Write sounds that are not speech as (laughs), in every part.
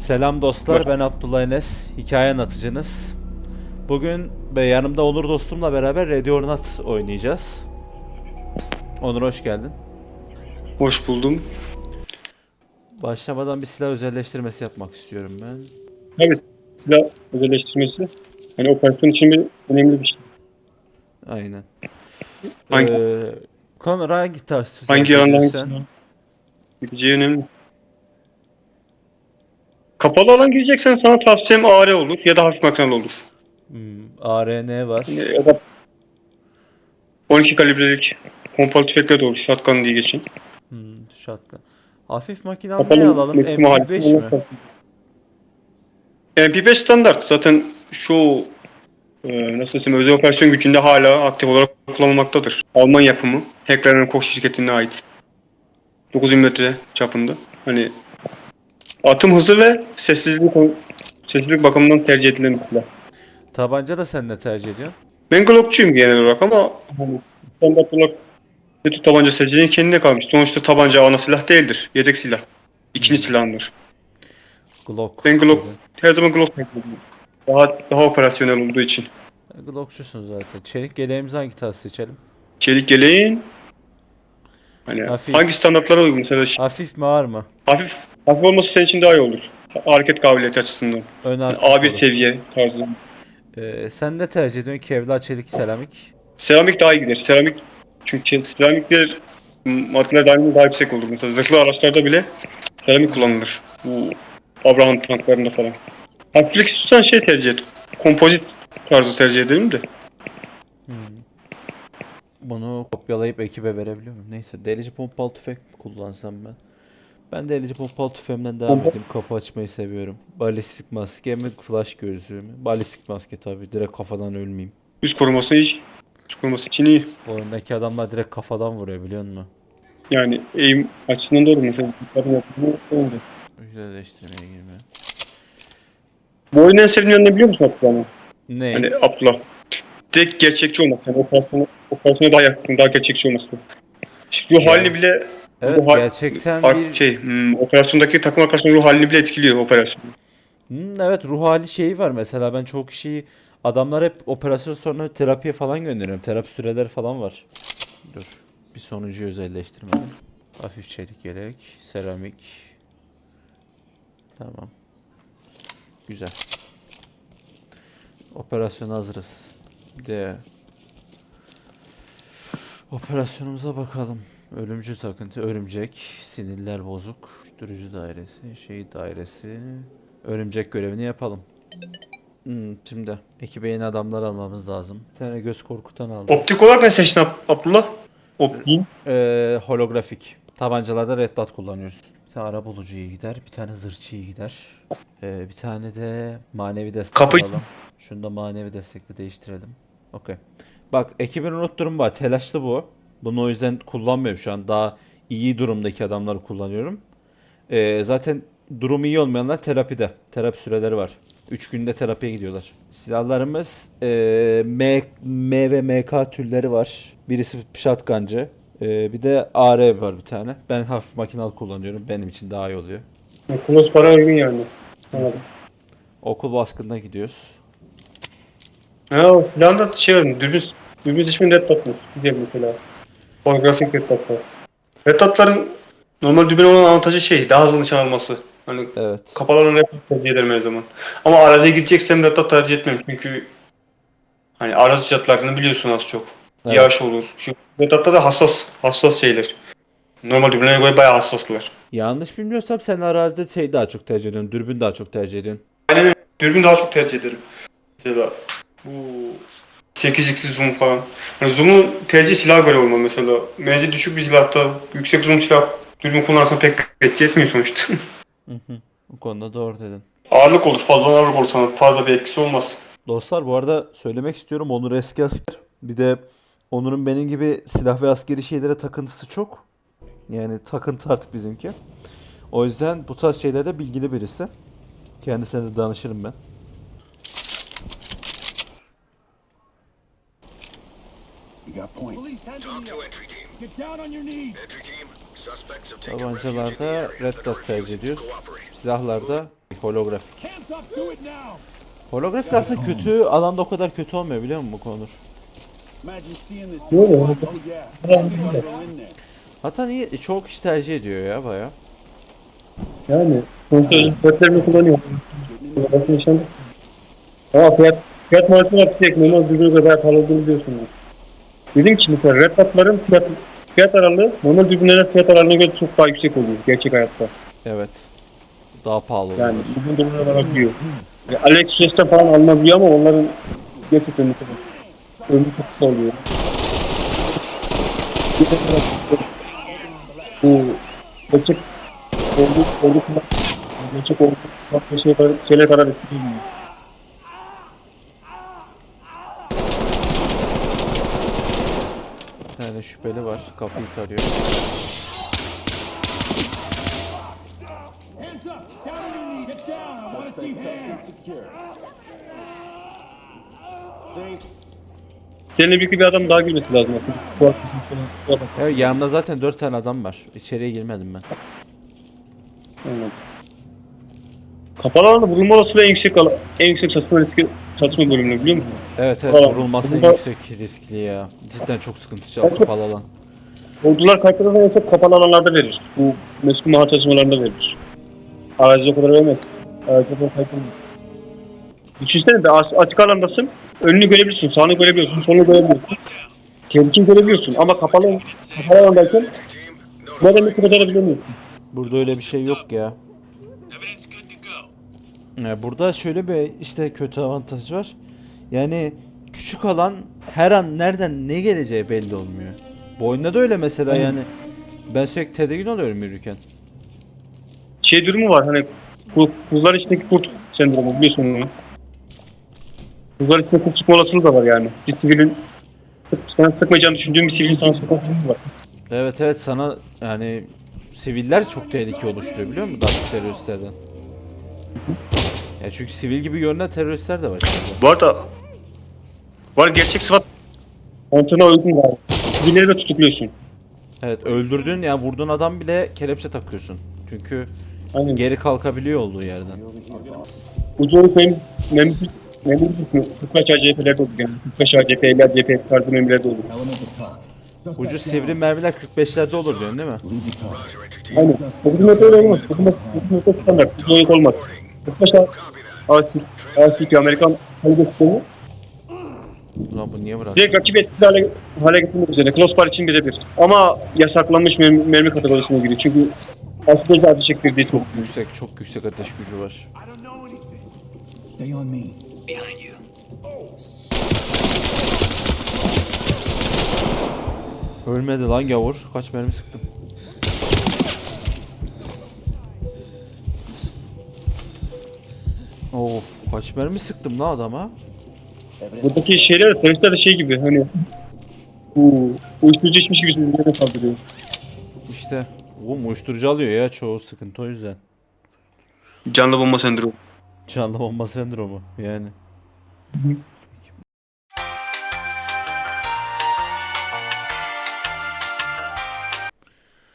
Selam dostlar, ben Abdullah Enes, hikaye anlatıcınız. Bugün yanımda Onur dostumla beraber Ready or Not oynayacağız. Onur hoş geldin. Hoş buldum. Başlamadan bir silah özelleştirmesi yapmak istiyorum ben. Evet, silah özelleştirmesi. Hani operasyon için bir önemli bir şey. Aynen. Hangi- Ee, Konur hangi tarz Hangi alandan sen? gideceği önemli. Kapalı alan gireceksen sana tavsiyem AR olur ya da hafif makinalı olur. Hmm, ARN var. Ya da 12 kalibrelik pompalı tüfekler de olur. Shotgun diye geçen. Hmm, shotgun. Hafif makinalı ne alalım? maksimum MP5 halinde mi? olur. MP5 standart. Zaten şu e, nasıl desem özel operasyon gücünde hala aktif olarak kullanılmaktadır. Alman yapımı. Hacker'ın Koç şirketine ait. 9 mm çapında. Hani atım hızı ve sessizlik sessizlik bakımından tercih edilen bir silah. Tabanca da sen ne tercih ediyorsun? Ben Glockçuyum genel olarak ama hani standart olarak kötü tabanca seçeneği kendine kalmış. Sonuçta tabanca ana silah değildir. Yedek silah. İkinci silahındır. Glock. Ben Glock her zaman Glock. Daha daha operasyonel olduğu için. Glockçusun zaten. Çelik yeleğimizi hangi tarz seçelim? Çelik yeleğin hani Hafif. hangi standartlara uygun mesela Hafif mi ağır mı? hafif hafif olması senin için daha iyi olur. Hareket kabiliyeti açısından. Ön Yani arka A1 olur. seviye tarzı. Ee, sen ne tercih ediyorsun? Kevlar, çelik, seramik. Seramik daha iyi gider. Seramik çünkü seramikler maddeler daiminde daha yüksek olur. Mesela zırhlı araçlarda bile seramik kullanılır. Bu Abraham tanklarında falan. Hafiflik istiyorsan şey tercih et. Kompozit tarzı tercih edelim de. Hmm. Bunu kopyalayıp ekibe verebiliyor muyum? Neyse delici pompalı tüfek mi kullansam ben? Ben delici pompalı tüfeğimden devam edeyim. Kapı açmayı seviyorum. Balistik maske mi? Flash gözlüğü mü? Balistik maske tabii. Direkt kafadan ölmeyeyim. Üst koruması iyi. Üst koruması için iyi. Oyundaki adamlar direkt kafadan vuruyor biliyor musun? Yani eğim açısından doğru mesela. Güzelleştirmeye girme. Bu oyunun en sevdiğim yanını biliyor musun Abdullah? Ne? Hani Abdullah. Direkt gerçekçi olması. Yani operasyona, operasyona daha yakın, daha gerçekçi olması. İşte ruh halini bile evet hal- gerçekten Ar- bir... şey, hmm, operasyondaki takım arkadaşının ruh halini bile etkiliyor operasyon. Hmm, evet ruh hali şeyi var mesela ben çok kişiyi adamlar hep operasyon sonra terapiye falan gönderiyorum. Terapi süreleri falan var. Dur. Bir sonuncuyu özelleştirmedim. Hafif çelik yelek, seramik. Tamam. Güzel. Operasyona hazırız. De operasyonumuza bakalım. Ölümcül takıntı, örümcek, sinirler bozuk, uyuşturucu dairesi, şey dairesi, örümcek görevini yapalım. Hmm, şimdi ekibe yeni adamlar almamız lazım. Bir tane göz korkutan aldım. Optik olarak ne seçtin Ab- Abdullah? Optik. Ee, holografik. Tabancalarda red dot kullanıyoruz. Bir tane ara bulucu iyi gider, bir tane zırhçı iyi gider. Ee, bir tane de manevi destek Kapı- alalım. Şunu da manevi destekle değiştirelim. Okey. Bak ekibin unutturum var. Telaşlı bu. Bunu o yüzden kullanmıyorum şu an. Daha iyi durumdaki adamları kullanıyorum. Ee, zaten durumu iyi olmayanlar terapide. Terapi süreleri var. 3 günde terapiye gidiyorlar. Silahlarımız ee, M, M ve MK türleri var. Birisi shotguncı. Ee, bir de AR var bir tane. Ben hafif makinalı kullanıyorum. Benim için daha iyi oluyor. Kulos para uygun yani. Anladım. Okul baskınına gidiyoruz. Ha, o silahın da şey dürbün, dürbün ismi Red Dot mu? Güzel mesela. Holografik Red Dot var. Red Dot'ların normal dürbün olan avantajı şey, daha hızlı nişan alması. Hani Evet. kapalı olan Red Dot tercih ederim her zaman. Ama araziye gideceksem Red Dot tercih etmem çünkü hani arazi fiyatlarını biliyorsun az çok. Evet. Yağış olur. Şu Red Dot'ta da hassas, hassas şeyler. Normal dürbünlere göre bayağı hassaslar. Yanlış bilmiyorsam sen arazide şey daha çok tercih ediyorsun. Dürbün daha çok tercih ediyorsun. Aynen. Dürbün daha çok tercih ederim. Mesela bu 8x zoom falan. Hani zoom'un tercih silaha göre olmalı mesela. Menzil düşük bir silahta yüksek zoom silah dürbün kullanırsan pek etki etmiyor sonuçta. (laughs) Hı hı. Bu konuda doğru dedin. ağırlık olur, fazla ağırlık olur sana fazla bir etkisi olmaz. Dostlar bu arada söylemek istiyorum Onur eski asker. Bir de Onur'un benim gibi silah ve askeri şeylere takıntısı çok. Yani takıntı artık bizimki. O yüzden bu tarz şeylerde bilgili birisi. Kendisine de danışırım ben. You got point. Talk to entry team. Get down on your knees. Entry team, Tabancalarda red dot tercih ediyoruz. Silahlarda holografik. Holografik aslında kötü, alanda o kadar kötü olmuyor biliyor musun bu Konur? Böyle Hatta niye çok kişi tercih ediyor ya baya. Yani özelliklerini kullanıyor. Ama fiyat fiyat muhalefeti yüksek. Normal düzgün kadar pahalı olduğunu biliyorsun. Dedim ki mesela red dot'ların fiyat, fiyat aralığı normal düzgünlerin fiyat aralığına göre çok daha yüksek oluyor gerçek hayatta. Evet. Daha pahalı Yani oluyor. bugün durumuna bakabiliyor. Ya AliExpress'ten falan alınabiliyor ama onların gerçekten mesela ömrü çok kısa oluyor. Bu gerçek oldu oldu gerçek oldu şey kadar şeyler kadar etkiliyor. Tane şüpheli var. Kapıyı tarıyor. Seninle birlikte bir adam daha girmesi lazım. Evet yanımda zaten 4 tane adam var. İçeriye girmedim ben. Anladım. Kapalı alanda vurulma olasılığı en yüksek en yüksek çatışma riski çatışma bölümünü biliyor musun? Evet evet Tamam. vurulması Bunda- yüksek riskli ya. Cidden çok sıkıntı çaldı kapalı alan. Ordular kayıtlarını en çok kapalı alanlarda verir. Bu meşgul maha çalışmalarında verir. Arazi o kadar vermez. Arazi o kadar kayıtlanmaz. Düşünsene de aç- açık alandasın. Önünü görebiliyorsun, sağını görebiliyorsun, solunu görebiliyorsun. Tehlikeyi görebiliyorsun ama kapalı, kapalı alandayken nereden ne kadar bilemiyorsun. Burada öyle bir şey yok ya. Ee, Burada şöyle bir işte kötü avantaj var. Yani küçük alan her an nereden ne geleceği belli olmuyor. Bu oyunda da öyle mesela yani. Ben sürekli tedirgin oluyorum yürürken. Şey durumu var hani bu buzlar içindeki kurt sendromu biliyorsun onu. Buzlar içinde kurt çıkma olasılığı da var yani. Bir sivilin sana sıkmayacağını düşündüğün bir sivilin sana sıkma olasılığı var. Evet evet sana yani siviller çok tehlike oluşturuyor biliyor musun? Daha teröristlerden. Ya çünkü sivil gibi görünen teröristler de var şimdi. Bu arada var gerçek sıfat Antona uygun var. Sivilleri de tutukluyorsun. Evet öldürdüğün yani vurduğun adam bile kelepçe takıyorsun. Çünkü Aynen. geri kalkabiliyor olduğu yerden. Ucu olup benim memur memur kısmı 45 ACP'lerde olur yani. 45 ACP, 50 ACP tarzı memurlarda olur. Ucu sivri mermiler 45'lerde olur diyorsun değil mi? Aynen. 9 metre olmaz. 9 metre, 9 metre standart. Olup olmaz. 45 ACP, ACP Amerikan kalibre sistemi Ulan bu niye bırak? direkt rakip etkili hale, hale getirmek üzere. Close par için birebir. Ama yasaklanmış mermi, mermi kategorisine giriyor. Çünkü aslında ateş çektirdiği çok. Yüksek, çok yüksek ateş gücü var. Stay on me. Ölmedi lan gavur. Kaç mermi sıktım. Of kaç mermi sıktım lan adama. Buradaki şeyler teröristler de şey gibi hani bu uyuşturucu içmiş gibi birbirine saldırıyor. İşte oğlum uyuşturucu alıyor ya çoğu sıkıntı o yüzden. Canlı bomba sendromu. Canlı bomba sendromu yani.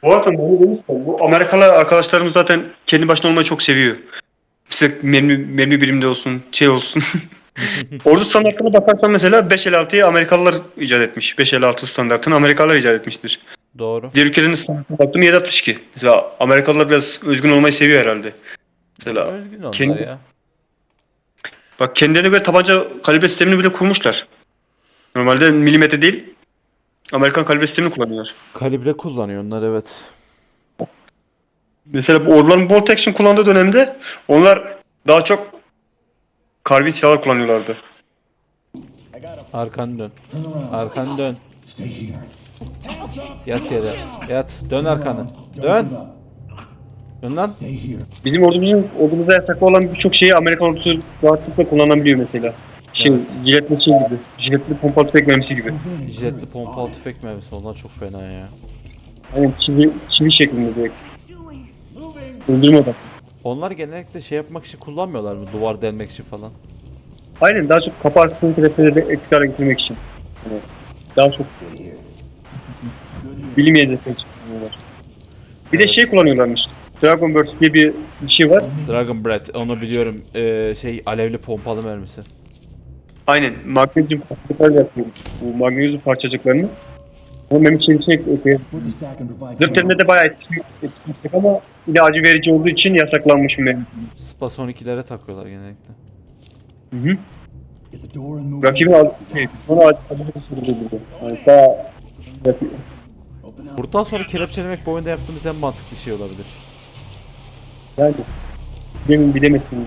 Bu arada bu Amerikalı arkadaşlarımız zaten kendi başına olmayı çok seviyor. Mesela mermi, mermi birimde olsun, şey olsun. (laughs) Ordu standartına bakarsan mesela 5.56'yı Amerikalılar icat etmiş. 5.56 standartını Amerikalılar icat etmiştir. Doğru. Diğer ülkelerin standartına baktım 7.62. Mesela Amerikalılar biraz özgün olmayı seviyor herhalde. Mesela Özgün onlar kendi- ya. bak kendilerine göre tabanca kalibre sistemini bile kurmuşlar. Normalde milimetre değil Amerikan kalibre sistemini kullanıyorlar. Kalibre kullanıyor onlar evet. Mesela bu orduların bolt action kullandığı dönemde onlar daha çok karbin silahlar kullanıyorlardı. Arkanı dön. Arkanı dön. Yat yere. Yat. Dön arkanı. Dön. Dön lan. Bizim ordumuzun ordumuzda yasaklı olan birçok şeyi Amerikan ordusu rahatlıkla kullanabiliyor mesela. Şey, Evet. jiletli şey gibi. Jiletli pompalı tüfek mermisi gibi. Jiletli pompalı tüfek mermisi onlar çok fena ya. Hani çivi, çivi şeklinde direkt. Öldürme. Onlar genellikle şey yapmak için kullanmıyorlar mı? Duvar delmek için falan. Aynen daha çok kapı trefleri etkili hale getirmek için. Yani daha çok bilim hedefleri için kullanıyorlar. Bir de Evet. şey kullanıyorlarmış. Dragon Burst diye bir, bir şey var. Dragon Breath onu biliyorum. Ee, şey alevli pompalı mermisi. Aynen. Magnezyum parçacıklar yapıyor. Bu magnezyum parçacıklarını. Ama benim için içine ekliyor. Put the stack and provide Zırh teriminde de bayağı etkili ama yine acı verici olduğu için yasaklanmış benim. Spas 12'lere takıyorlar genellikle. Hı hı. Rakibin al şey, sonra acı acı verici olduğu Yani daha yapıyor. Buradan sonra kelepçelemek bu oyunda yaptığımız en mantıklı şey olabilir. Yani demin bilemezsiniz.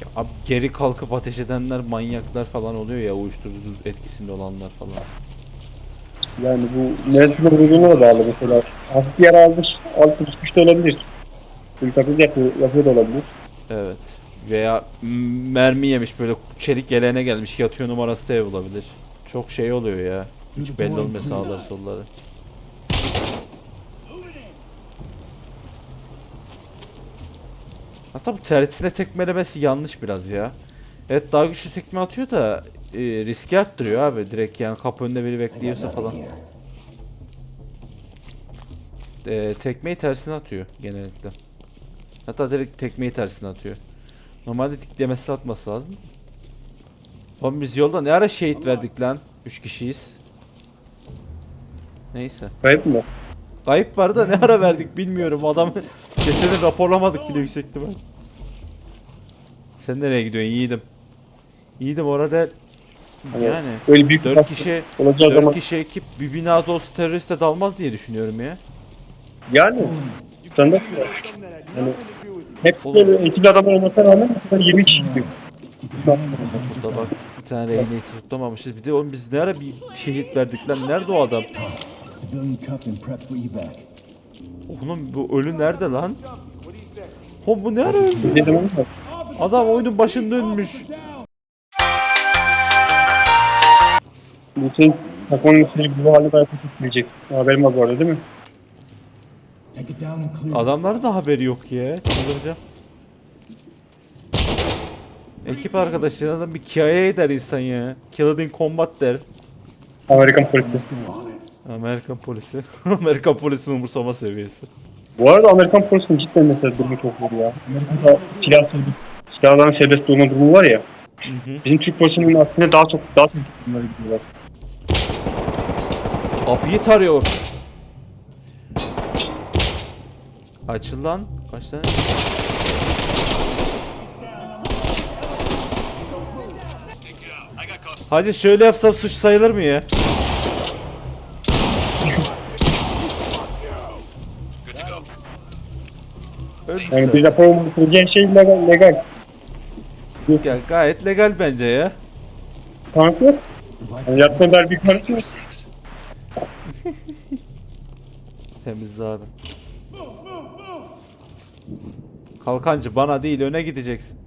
Ya abi geri kalkıp ateş edenler manyaklar falan oluyor ya uyuşturucu etkisinde olanlar falan. Yani bu neresinde vurduğuna da bağlı mesela. Hafif bir yara almış, altı düşmüş de olabilir. Çünkü taklit yapıyor, yapıyor da olabilir. Evet. Veya mermi yemiş böyle çelik yeleğine gelmiş yatıyor numarası da olabilir. Çok şey oluyor ya. Hiç belli olmuyor sağları solları. Aslında bu tersine tekmelemesi yanlış biraz ya. Evet daha güçlü tekme atıyor da e, riski arttırıyor abi direkt yani kapı önünde biri bekliyorsa falan. E, tekmeyi tersine atıyor genellikle. Hatta direkt tekmeyi tersine atıyor. Normalde diklemesi atması lazım. Oğlum biz yolda ne ara şehit verdik lan? 3 kişiyiz. Neyse. Kayıp mı? Kayıp var da ne ara verdik bilmiyorum. Adam (laughs) cesedini raporlamadık bile yüksek ihtimal. Sen nereye gidiyorsun yiğidim? Yiğidim orada Hani yani Öyle büyük 4 kişi olacağı 4 zaman kişi ekip bir binada olsa teröriste dalmaz diye düşünüyorum ya. yani standart ya. Hani hep böyle ekili adamlar olmasına rağmen bu kadar 20 kişi gidiyor. Burada bak bir tane rehineyi tutamamışız. Bir de oğlum biz ne ara bir şehit verdik lan? Nerede o adam? Civilian cuffed and prepped for evac. Oğlum bu ölü nerede lan? Oğlum bu ne ara öldü? Adam oyunun başında ölmüş. Bu senin takmanın içine bu halde kötü gidecek. Haberim var bu arada değil mi? Adamların da haberi yok ya. Çıldıracağım. Ekip arkadaşlarından bir KIA der insan ya. Killed in combat der. Amerikan polisi. Amerikan polisi. (laughs) Amerikan polisinin umursama seviyesi. Bu arada Amerikan polisinin cidden mesela durumu çok zor ya. Amerika'da silah serbest, silahların serbest olma durumu var ya. hı. Bizim Türk polisinin aslında daha çok daha çok bunları gidiyorlar. Kapıyı tarıyor. Açıl lan. Kaç tane? Hacı şöyle yapsam suç sayılır mı ya? Yani bir rapor olmayacağı şey legal. legal. Ya, gayet legal bence ya. Yok. Yani der bir kanıt yok. Temizle abi. Kalkancı bana değil öne gideceksin.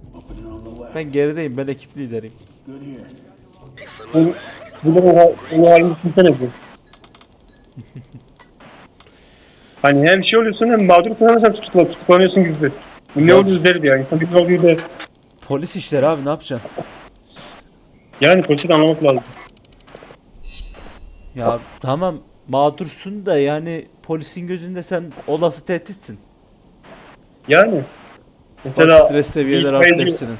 Ben gerideyim ben ekip lideriyim. Bu, bu da o halini düşünsene bu. Hani hem şey oluyorsun hem mağdur hem sen tutukla, tutuklanıyorsun gibi. Bu ne oluyor derdi ya. İnsan bir ne oluyor der. Polis işleri abi ne yapacaksın? Yani polisi de anlamak lazım. Ya tamam mağdursun da yani polisin gözünde sen olası tehditsin. Yani. Bak Mesela stres seviyeleri arttı itfaiyeci- hepsinin.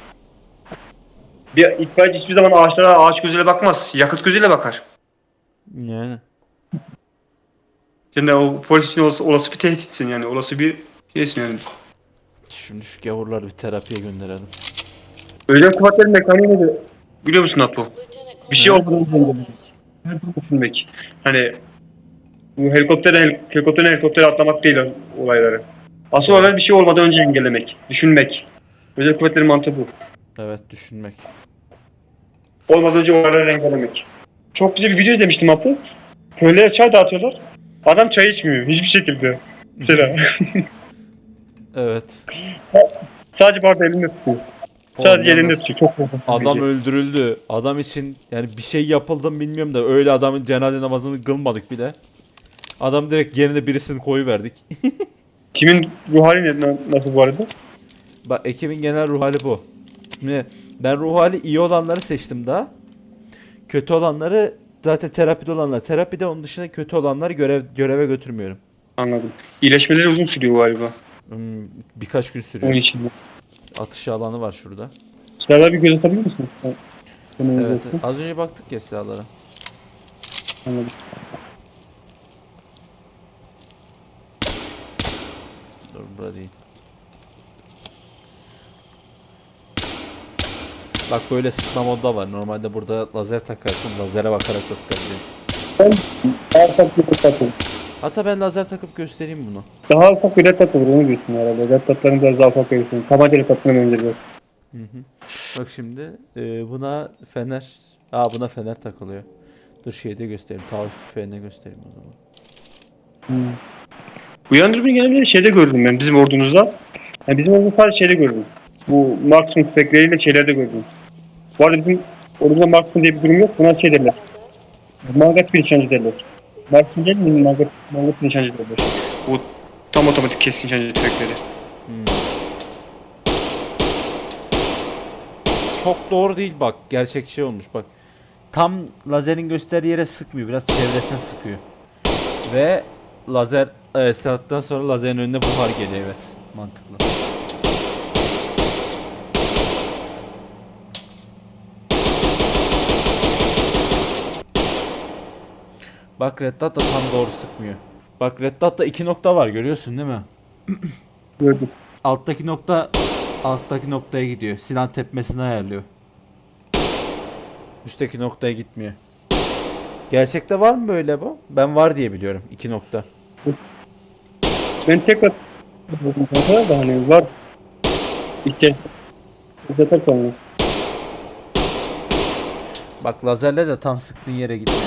Bir itfaiyeci hiçbir zaman ağaçlara ağaç gözüyle bakmaz. Yakıt gözüyle bakar. Yani. Sen de o polis için olası, olası bir tehditsin yani. Olası bir şeysin yani. Şimdi şu gavurları bir terapiye gönderelim. Özel kuvvetlerin mekaniği nedir? Biliyor musun Apo? Bir şey olduğunu düşünmek. Hani bu helikoptere, helikoptere helikoptere atlamak değil olayları. Asıl olan bir şey olmadan önce engellemek, düşünmek. Özel kuvvetlerin mantığı bu. Evet düşünmek. Olmadan önce olayları engellemek. Çok güzel bir video izlemiştim Apo. Köylere çay dağıtıyorlar. Adam çay içmiyor hiçbir şekilde. Mesela. (laughs) Evet. Sadece bardağı elinde tutuyor. Sadece elinde tutuyor. Çok korkunç. Adam video. öldürüldü. Adam için yani bir şey yapıldı mı bilmiyorum da öyle adamın cenaze namazını kılmadık bile. Adam direkt yerine birisini koyuverdik. (laughs) Kimin ruh hali ne- nasıl bu arada? Bak ekibin genel ruh hali bu. Şimdi ben ruh hali iyi olanları seçtim daha. Kötü olanları zaten terapide olanlar. Terapide onun dışında kötü olanları görev göreve götürmüyorum. Anladım. İyileşmeleri uzun sürüyor galiba. Hmm, birkaç gün Onun sürüyor. için. Atış alanı var şurada. Silahlar bir göz atabilir misin? Öyle Evet, az önce baktık ya silahlara. Anladım. Dur burada değil. Bak böyle sıkma modda var. Normalde burada lazer takarsın. Lazere bakarak da sıkabiliyorsun. Ben daha ufak bir. Hatta ben lazer takıp göstereyim bunu. Daha ufak bir dot olur onu diyorsun herhalde. Red dotların biraz daha ufak görüyorsun. Tabanca dotuna benzer biraz. Bak şimdi e, buna fener. Aa buna fener takılıyor. Dur şeyde göstereyim. Taarruz tüfeğine göstereyim o zaman. Uyandırmayı genelde şeyde gördüm ben bizim ordumuzda. Yani bizim ordumuzda sadece şeyde gördüm. Bu Marksman tüfekleriyle şeylerde gördüm. Bu arada bizim ordumuzda Marksman diye bir durum yok. Buna şey derler. Mangat bir nişancı derler. Marksman değil mi? Mangat, mangat bir nişancı derler. Bu tam otomatik kesin nişancı tüfekleri. Hmm. Çok doğru değil bak. Gerçekçi olmuş bak. Tam lazerin gösterdiği yere sıkmıyor. Biraz çevresine sıkıyor. Ve lazer e, silahtan sonra lazerin önüne buhar geliyor evet. Mantıklı. Bak Red Dot da tam doğru sıkmıyor. Bak Red Dot'ta iki nokta var görüyorsun değil mi? (clears throat) Gördüm. Alttaki nokta alttaki noktaya gidiyor. Silah tepmesini ayarlıyor. Üstteki noktaya gitmiyor. Gerçekte var mı böyle bu? Ben var diye biliyorum. iki nokta. Ben tekrar Kanka da hani var. İhtiyaç. Zaten sonra. Bak lazerle de tam sıktığın yere gitmiyor.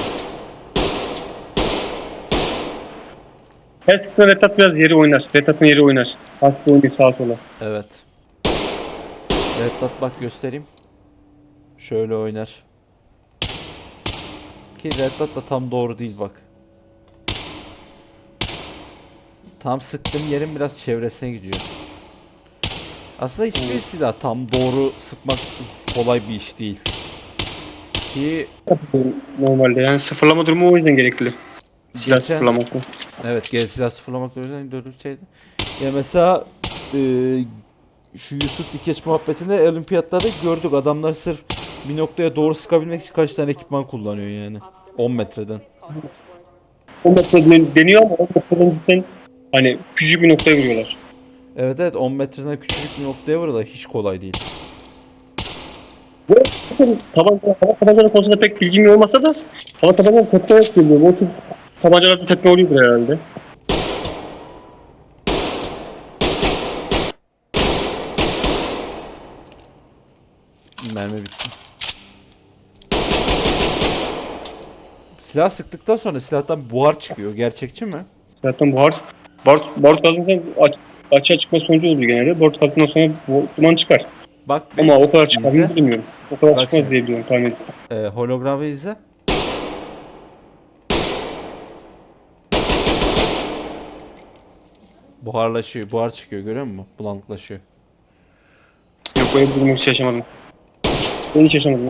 Her sıkıntı Retat biraz yeri oynar. Retat'ın yeri oynar. Hasta oynuyor sağa sola. Evet. Red Dot bak göstereyim. Şöyle oynar. Ki Red Dot da tam doğru değil bak. Tam sıktığım yerin biraz çevresine gidiyor. Aslında hiçbir silah tam doğru sıkmak kolay bir iş değil. Ki Normalde yani sıfırlama durumu o yüzden gerekli. Silah Geçen- sıfırlaması. Evet gel silah sıfırlamak o yüzden dördük şeydi. Ya mesela e, şu Yusuf Dikeç muhabbetinde olimpiyatlarda gördük adamlar sırf bir noktaya doğru sıkabilmek için kaç tane ekipman kullanıyor yani. 10 metreden. O metre den- deniyor ama o metreden cidden hani küçük bir noktaya vuruyorlar. Evet evet 10 metreden küçücük bir noktaya vuruyorlar hiç kolay değil. Bu tabanca, hava tabancaları konusunda pek bilgim olmasa da hava tabancaları tepme yok biliyorum. O tür tabancalarda tepme oluyordur herhalde. Mermi bitti. Silah sıktıktan sonra silahtan buhar çıkıyor. Gerçekçi mi? Zaten buhar, barut, barut gazından aç, açığa çıkma sonucu oluyor genelde. Barut gazından sonra bu, duman çıkar. Bak Ama o kadar çıkar mı bilmiyorum. O kadar Bak çıkmaz şimdi. diye biliyorum tahmin ediyorum. e, hologramı izle. Buharlaşıyor. Buhar çıkıyor görüyor musun? Bulanıklaşıyor. Yok böyle bir durumu hiç yaşamadım. Ben hiç yaşamadım.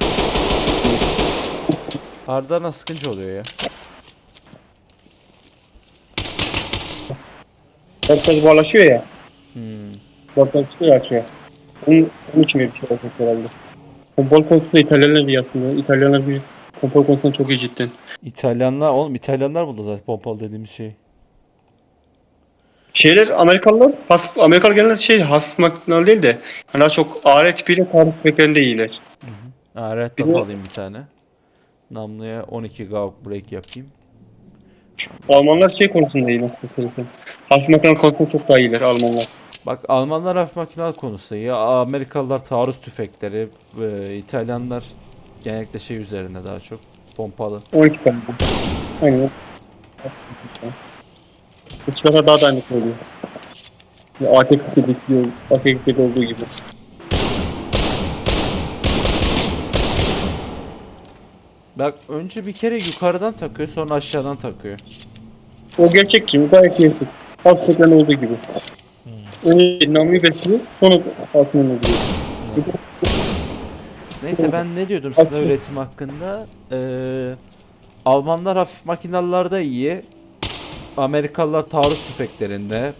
Ardına sıkıntı oluyor ya. Gazı buharlaşıyor ya. Hmm. Gazı çıkıyor açıyor. Onun, onun için bir şey olacak herhalde. Kompol konusunda İtalyanlar iyi aslında. İtalyanlar bir kompol konusunda çok iyi cidden. İtalyanlar oğlum İtalyanlar buldu zaten pompalı dediğimiz şeyi. Şeyler Amerikalılar hafif Amerikalı genelde şey hafif makinalı değil de hani daha çok AR tipiyle taarruz tüfeklerinde iyiler. Ha, red Bir dot de- alayım bir tane. Namluya 12 gauge break yapayım. Almanlar şey konusunda iyi nasıl söylesem. Hafif makinalı konusunda çok daha iyiler Almanlar. Bak Almanlar hafif makinalı konusu iyi. Amerikalılar taarruz tüfekleri. e, İtalyanlar genellikle şey üzerine daha çok. Pompalı. 12 tane. Aynen. Silahlar daha dayanıklı oluyor. Ya AT-47 diyor, AT-47 olduğu gibi. Bak önce bir kere yukarıdan takıyor sonra aşağıdan takıyor. O gerçek gibi, gayet gerçek. Makinalı olduğu gibi. Önce namluyu besliyor, sonra altından oluyor. Neyse ben ne diyordum silah üretim hakkında? Ee, Almanlar hafif makinalılarda iyi. Amerikalılar taarruz tüfeklerinde,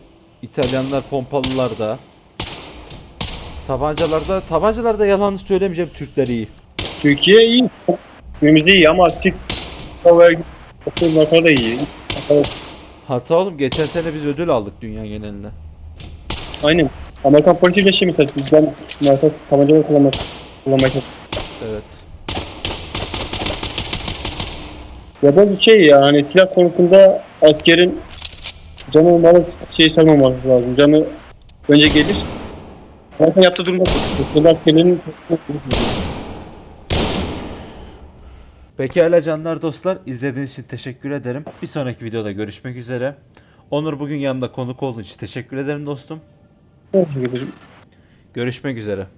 İtalyanlar pompalılarda. Tabancalarda, tabancalarda yalan söylemeyeceğim Türkler iyi. Türkiye iyi. Ülkemiz iyi ama Türk hava okullarda da iyi. Hata oğlum geçen sene biz ödül aldık dünya genelinde. Aynen. Amerikan polisi de şimdi mesela bizden Amerikan tabancaları kullanmak çalışıyor. Evet. Ya da bir şey ya hani silah konusunda askerin canı malı şey sanmaması lazım. Canı önce gelir. Zaten yaptığı durumda bu askerlerin Pekala canlar dostlar izlediğiniz için teşekkür ederim. Bir sonraki videoda görüşmek üzere. Onur bugün yanımda konuk olduğun için teşekkür ederim dostum. Görüşmek üzere.